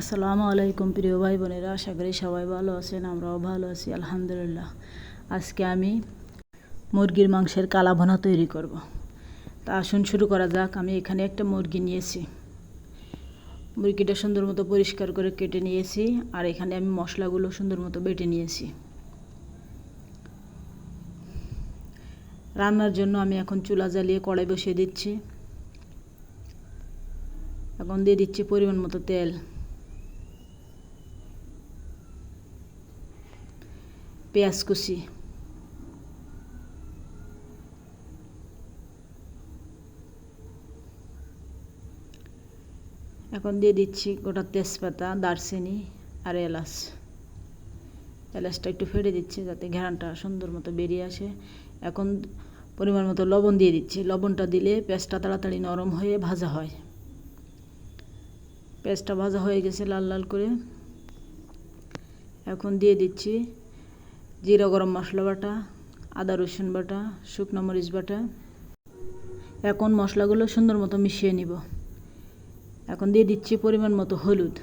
আসসালামু আলাইকুম প্রিয় ভাই বোনেরা আশা করি সবাই ভালো আছেন, আমরাও ভালো আছি, আলহামদুলিল্লাহ। আজকে আমি মুরগির মাংসের কালা ভনা তৈরি করব। তা আসুন শুরু করা যাক, আমি এখানে একটা মুরগি নিয়েছি। মুরগিটা সুন্দর মতো পরিষ্কার করে কেটে নিয়েছি, আর এখানে আমি মশলাগুলো সুন্দর মতো বেটে নিয়েছি। রান্নার জন্য আমি এখন চুলা জ্বালিয়ে কড়াই বসিয়ে দিচ্ছি। এখন দিয়ে দিচ্ছি পরিমাণ মতো তেল। পেঁয়াজ কুচি। এখন দিয়ে দিচ্ছি গোটা তেজপাতা, দারচিনি আর এলাচ। এলাচটা একটু ফেটে দিচ্ছি যাতে ঘেরানটা সুন্দর মতো বেরিয়ে আসে। এখন পরিমাণ মতো লবণ দিয়ে দিচ্ছি। লবণটা দিলে পেঁয়াজটা তাড়াতাড়ি নরম হয়ে ভাজা হয়। পেঁয়াজটা ভাজা হয়ে গেছে লাল লাল করে। এখন দিয়ে দিচ্ছি জিরা গরম মশলা বাটা, আদা রসুন বাটা, শুকনো মরিচ বাটা। এখন মশলাগুলো সুন্দর মতো মিশিয়ে নিব। এখন দিয়ে দিচ্ছি পরিমাণ মতো হলুদ।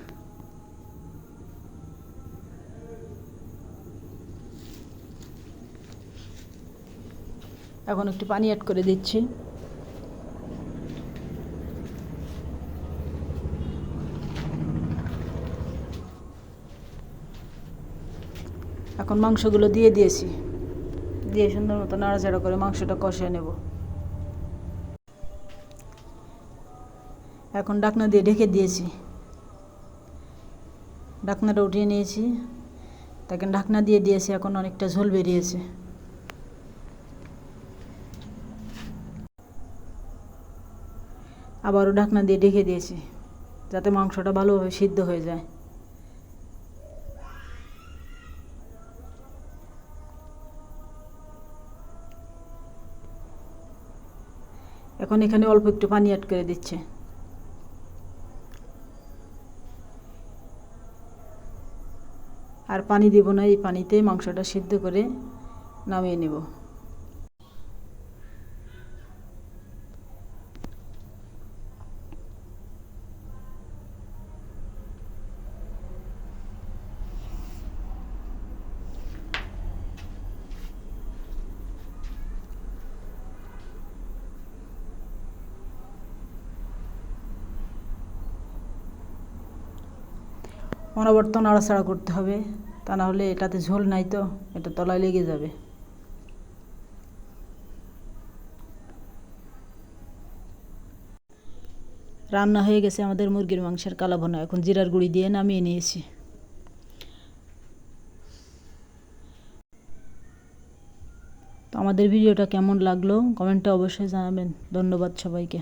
এখন একটু পানি অ্যাড করে দিচ্ছি। এখন মাংসগুলো দিয়ে দিয়েছি। দিয়ে সুন্দর মতো নাড়াচাড়া করে মাংসটা কষিয়ে নেব। এখন ডাকনা দিয়ে ঢেকে দিয়েছি। ডাকনাটা উঠিয়ে নিয়েছি। তাকে ঢাকনা দিয়ে দিয়েছি, এখন অনেকটা ঝোল বেরিয়েছে। আবারও ঢাকনা দিয়ে ঢেকে দিয়েছি, যাতে মাংসটা ভালোভাবে সিদ্ধ হয়ে যায়। এখন এখানে অল্প একটু পানি অ্যাড করে দিচ্ছে। আর পানি দিব না, এই পানিতে মাংসটা সিদ্ধ করে নামিয়ে নেব। অনবর্ত নাড়াচাড়া করতে হবে। তা না হলে এটাতে ঝোল নাই তো, এটা তলায় লেগে যাবে। রান্না হয়ে গেছে আমাদের মুরগির মাংসের কালা ভোনা এখন জিরার গুঁড়ি দিয়ে নামিয়ে নিয়েছি। তো আমাদের ভিডিওটা কেমন লাগল? কমেন্টে অবশ্যই জানাবেন। ধন্যবাদ সবাইকে।